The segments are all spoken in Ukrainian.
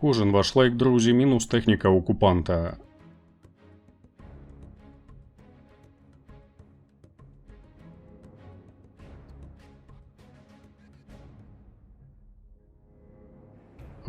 Кожен ваш лайк, друзі, мінус техніка окупанта.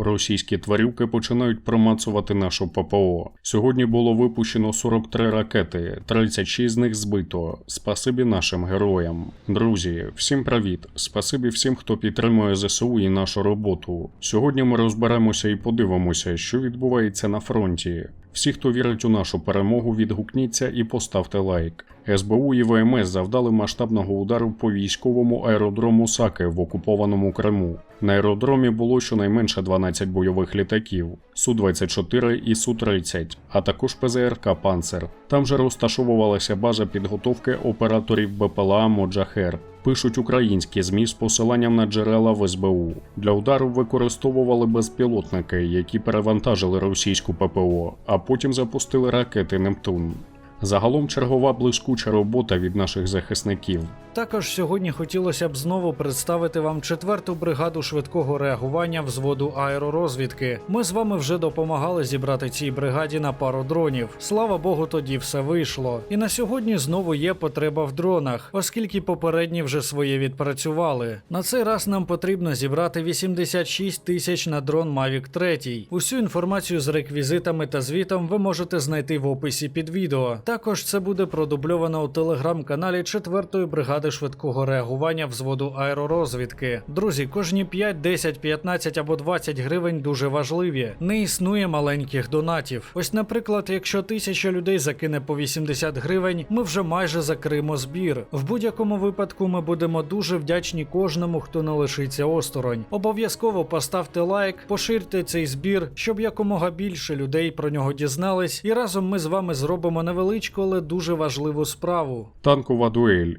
Російські тварюки починають промацувати нашу ППО. Сьогодні було випущено 43 ракети, 36 з них збито. Спасибі нашим героям. Друзі, всім привіт! Спасибі всім, хто підтримує ЗСУ і нашу роботу. Сьогодні ми розберемося і подивимося, що відбувається на фронті. Всі, хто вірить у нашу перемогу, відгукніться і поставте лайк. СБУ і ВМС завдали масштабного удару по військовому аеродрому Саки в окупованому Криму. На аеродромі було щонайменше 12 бойових літаків Су-24 і Су-30, а також ПЗРК Панцер. Там же розташовувалася база підготовки операторів БПЛА Моджахер. Пишуть українські ЗМІ з посиланням на джерела в СБУ. Для удару використовували безпілотники, які перевантажили російську ППО, а потім запустили ракети Нептун. Загалом чергова блискуча робота від наших захисників. Також сьогодні хотілося б знову представити вам четверту бригаду швидкого реагування взводу аеророзвідки. Ми з вами вже допомагали зібрати цій бригаді на пару дронів. Слава Богу, тоді все вийшло. І на сьогодні знову є потреба в дронах, оскільки попередні вже своє відпрацювали. На цей раз нам потрібно зібрати 86 тисяч на дрон Mavic 3. Усю інформацію з реквізитами та звітом ви можете знайти в описі під відео. Також це буде продубльовано у телеграм-каналі 4-ї бригади швидкого реагування взводу аеророзвідки. Друзі, кожні 5, 10, 15 або 20 гривень дуже важливі. Не існує маленьких донатів. Ось, наприклад, якщо тисяча людей закине по 80 гривень, ми вже майже закриємо збір. В будь-якому випадку ми будемо дуже вдячні кожному, хто не лишиться осторонь. Обов'язково поставте лайк, поширте цей збір, щоб якомога більше людей про нього дізнались, і разом ми з вами зробимо невеличку, але дуже важливу справу. Танкова дуель.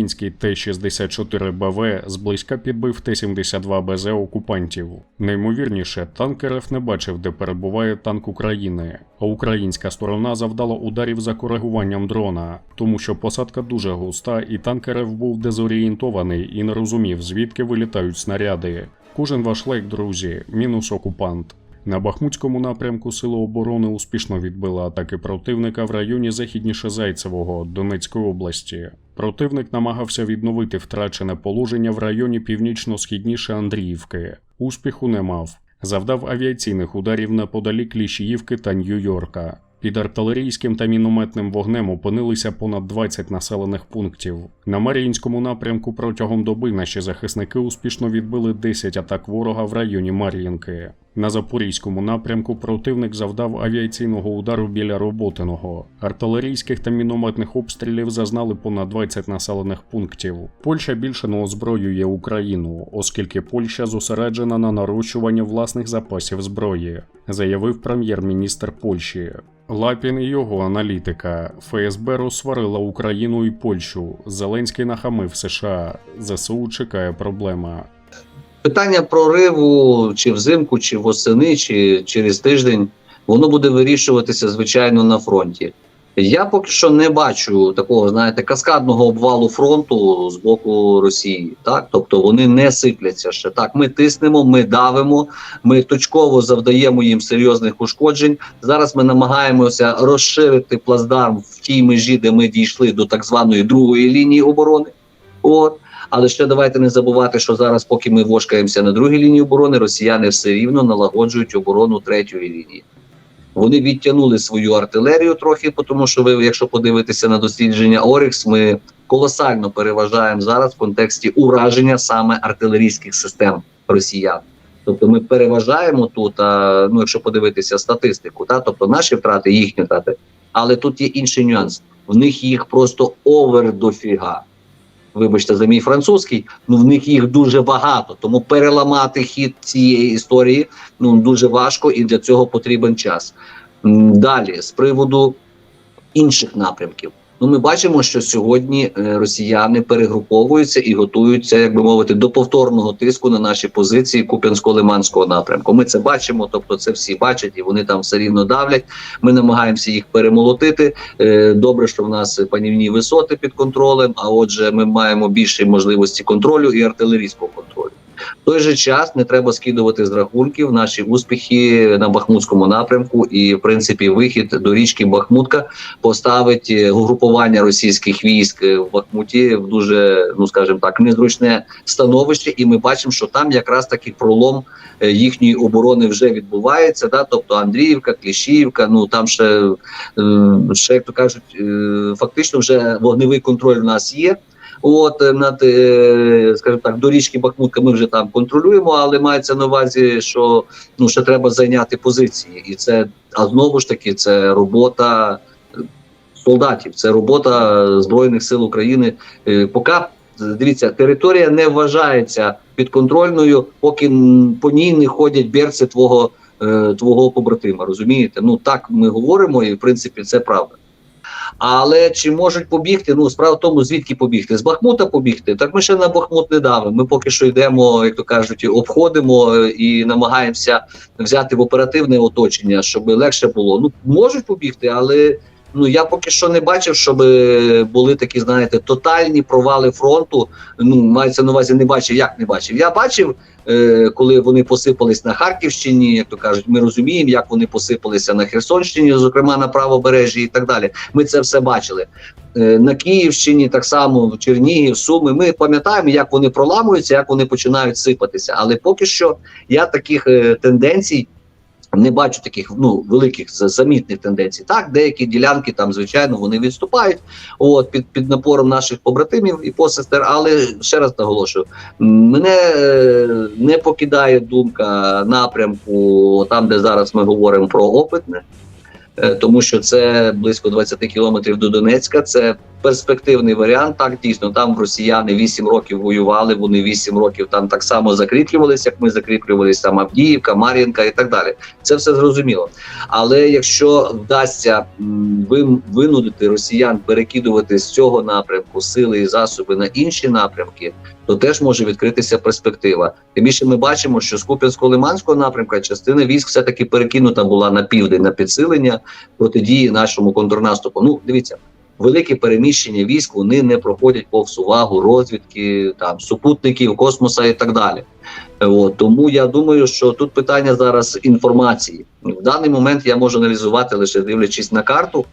Український Т-64 БВ зблизька підбив Т-72 БЗ окупантів. Неймовірніше, танк РФ не бачив, де перебуває танк України, а українська сторона завдала ударів за коригуванням дрона, тому що посадка дуже густа, і танк РФ був дезорієнтований і не розумів, звідки вилітають снаряди. Кожен ваш лайк, друзі, мінус окупант. На Бахмутському напрямку Сили оборони успішно відбили атаки противника в районі західніше Зайцевого Донецької області. Противник намагався відновити втрачене положення в районі північно-східніше Андріївки. Успіху не мав. Завдав авіаційних ударів неподалік Лішіївки та Нью-Йорка. Під артилерійським та мінометним вогнем опинилися понад 20 населених пунктів. На Мар'їнському напрямку протягом доби наші захисники успішно відбили 10 атак ворога в районі Мар'їнки. На Запорізькому напрямку противник завдав авіаційного удару біля Роботиного. Артилерійських та мінометних обстрілів зазнали понад 20 населених пунктів. Польща більше не озброює Україну, оскільки Польща зосереджена на нарощуванні власних запасів зброї, заявив прем'єр-міністр Польщі. Лапін і його аналітика ФСБ розсварила Україну і Польщу. Зеленський нахамив США. ЗСУ чекає проблема. Питання прориву чи взимку, чи восени, чи через тиждень, воно буде вирішуватися, звичайно, на фронті. Я поки що не бачу такого, знаєте, каскадного обвалу фронту з боку Росії. Так, тобто вони не сипляться ще. Так, ми тиснемо, ми давимо, ми точково завдаємо їм серйозних ушкоджень. Зараз ми намагаємося розширити плацдарм в тій межі, де ми дійшли до так званої другої лінії оборони. От. Але ще давайте не забувати, що зараз, поки ми вошкаємося на другій лінії оборони, росіяни все рівно налагоджують оборону третьої лінії. Вони відтягнули свою артилерію трохи, тому що ви, якщо подивитеся на дослідження Орікс, ми колосально переважаємо зараз в контексті ураження саме артилерійських систем росіян. Тобто ми переважаємо тут, а, ну якщо подивитися статистику, та тобто наші втрати, їхні втрати. Але тут є інший нюанс. В них їх просто овер дофіга вибачте за мій французький, ну в них їх дуже багато. Тому переламати хід цієї історії ну дуже важко і для цього потрібен час. Далі з приводу інших напрямків. Ну, ми бачимо, що сьогодні е, росіяни перегруповуються і готуються, як би мовити, до повторного тиску на наші позиції Куп'янсько-Лиманського напрямку. Ми це бачимо, тобто це всі бачать, і вони там все рівно давлять. Ми намагаємося їх перемолотити. Е, Добре, що в нас панівні висоти під контролем. А отже, ми маємо більше можливості контролю і артилерійського контролю. В той же час не треба скидувати з рахунків наші успіхи на Бахмутському напрямку, і в принципі вихід до річки Бахмутка поставить е, угрупування російських військ е, в Бахмуті в дуже, ну скажімо так, незручне становище, і ми бачимо, що там якраз таки пролом е, їхньої оборони вже відбувається. Да? Тобто Андріївка, Кліщіївка, ну там ще, ще як то кажуть, фактично вже вогневий контроль у нас є. От е, над, е, скажімо так, до річки Бахмутка ми вже там контролюємо, але мається на увазі, що ну ще треба зайняти позиції, і це а знову ж таки це робота е, солдатів, це робота збройних сил України. Поки дивіться, територія не вважається підконтрольною, поки по ній не ходять берці твого, твого побратима. Розумієте? Ну так ми говоримо, і в принципі це правда. Але чи можуть побігти? Ну справа в тому, звідки побігти? З Бахмута побігти. Так ми ще на Бахмут не дали. Ми поки що йдемо, як то кажуть, обходимо і намагаємося взяти в оперативне оточення, щоб легше було. Ну можуть побігти, але ну я поки що не бачив, щоб були такі, знаєте, тотальні провали фронту. Ну мається на увазі, не бачив. Як не бачив? Я бачив, е, коли вони посипались на Харківщині, як то кажуть, ми розуміємо, як вони посипалися на Херсонщині, зокрема на правобережжі і так далі. Ми це все бачили. Е, На Київщині так само в Чернігів, Суми. Ми пам'ятаємо, як вони проламуються, як вони починають сипатися. Але поки що я таких е, тенденцій. Не бачу таких ну великих замітних тенденцій. Так, деякі ділянки там, звичайно, вони відступають от під, під напором наших побратимів і посестер. Але ще раз наголошую, мене е, не покидає думка напрямку там, де зараз ми говоримо про опитне, е, тому що це близько 20 кілометрів до Донецька. Це перспективний варіант. Так дійсно там росіяни 8 років воювали. Вони 8 років там так само закріплювалися, як ми закріплювалися там Авдіївка, Мар'їнка і так далі. Це все зрозуміло. Але якщо вдасться винудити росіян перекидувати з цього напрямку сили і засоби на інші напрямки, то теж може відкритися перспектива. Тим більше ми бачимо, що з Куп'янсько-Лиманського напрямка частина військ все таки перекинута була на південь на підсилення протидії нашому контрнаступу. Ну дивіться. Великі переміщення військ вони не проходять повз увагу розвідки, там супутників, космоса і так далі. От, тому я думаю, що тут питання зараз інформації. В даний момент я можу аналізувати лише дивлячись на карту.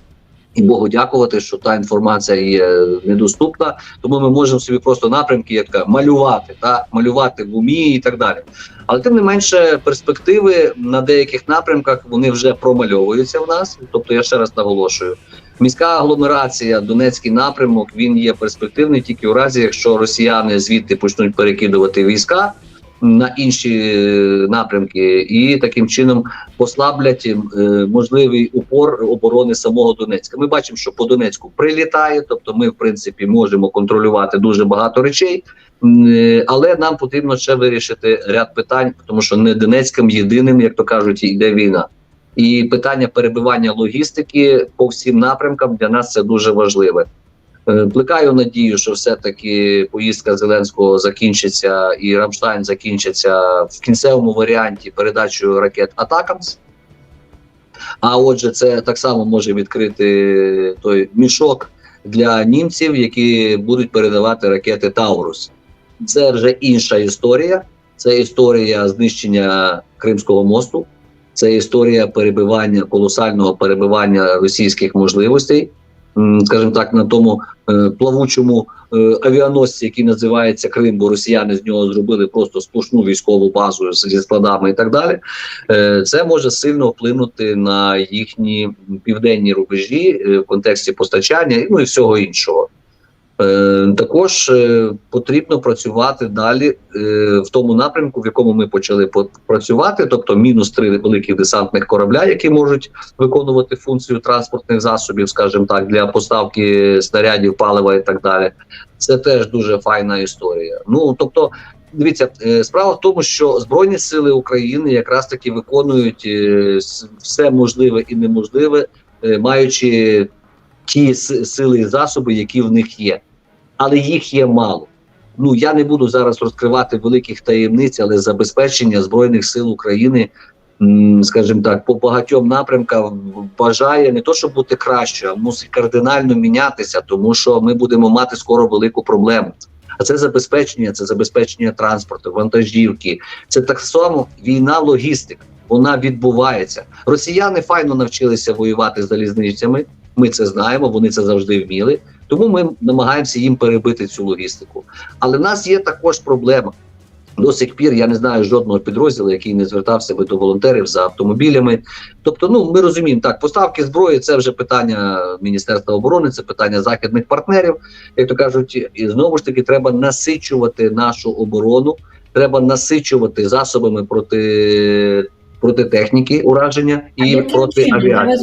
І Богу дякувати, що та інформація є недоступна, тому ми можемо собі просто напрямки як малювати, та малювати в умі і так далі. Але тим не менше, перспективи на деяких напрямках вони вже промальовуються в нас. Тобто, я ще раз наголошую, міська агломерація, Донецький напрямок, він є перспективний тільки у разі, якщо росіяни звідти почнуть перекидувати війська на інші е, напрямки, і таким чином послаблять е, можливий упор оборони самого Донецька. Ми бачимо, що по Донецьку прилітає, тобто ми, в принципі, можемо контролювати дуже багато речей, е, але нам потрібно ще вирішити ряд питань, тому що не Донецьким єдиним, як то кажуть, йде війна. І питання перебивання логістики по всім напрямкам для нас це дуже важливе. Е, Плекаю надію, що все-таки поїздка Зеленського закінчиться і Рамштайн закінчиться в кінцевому варіанті передачою ракет Атакамс. А отже, це так само може відкрити той мішок для німців, які будуть передавати ракети Таурус. Це вже інша історія. Це історія знищення Кримського мосту, це історія перебивання колосального перебивання російських можливостей, скажімо так, на тому е, плавучому е, авіаносці, який називається Крим, бо росіяни з нього зробили просто сплошну військову базу зі складами і так далі. Е, Це може сильно вплинути на їхні південні рубежі в контексті постачання, ну і всього іншого. Е, Також е, потрібно працювати далі е, в тому напрямку, в якому ми почали по- працювати, тобто мінус три великих десантних корабля, які можуть виконувати функцію транспортних засобів, скажімо так, для поставки снарядів, палива і так далі. Це теж дуже файна історія. Ну тобто, дивіться, справа в тому, що Збройні сили України якраз таки виконують все можливе і неможливе, маючи ті сили і засоби, які в них є, але їх є мало. Ну я не буду зараз розкривати великих таємниць, але забезпечення збройних сил України, скажімо так, по багатьом напрямкам бажає не то, щоб бути краще, а мусить кардинально мінятися, тому що ми будемо мати скоро велику проблему. А це забезпечення, це забезпечення транспорту, вантажівки. Це так само війна логістика. Вона відбувається. Росіяни файно навчилися воювати з залізницями. Ми це знаємо, вони це завжди вміли. Тому ми намагаємося їм перебити цю логістику. Але в нас є також проблема. До сих пір я не знаю жодного підрозділу, який не звертався би до волонтерів за автомобілями. Тобто, ну ми розуміємо, так поставки зброї це вже питання Міністерства оборони, це питання західних партнерів. Як то кажуть, і знову ж таки треба насичувати нашу оборону, треба насичувати засобами проти, проти техніки ураження і проти авіації.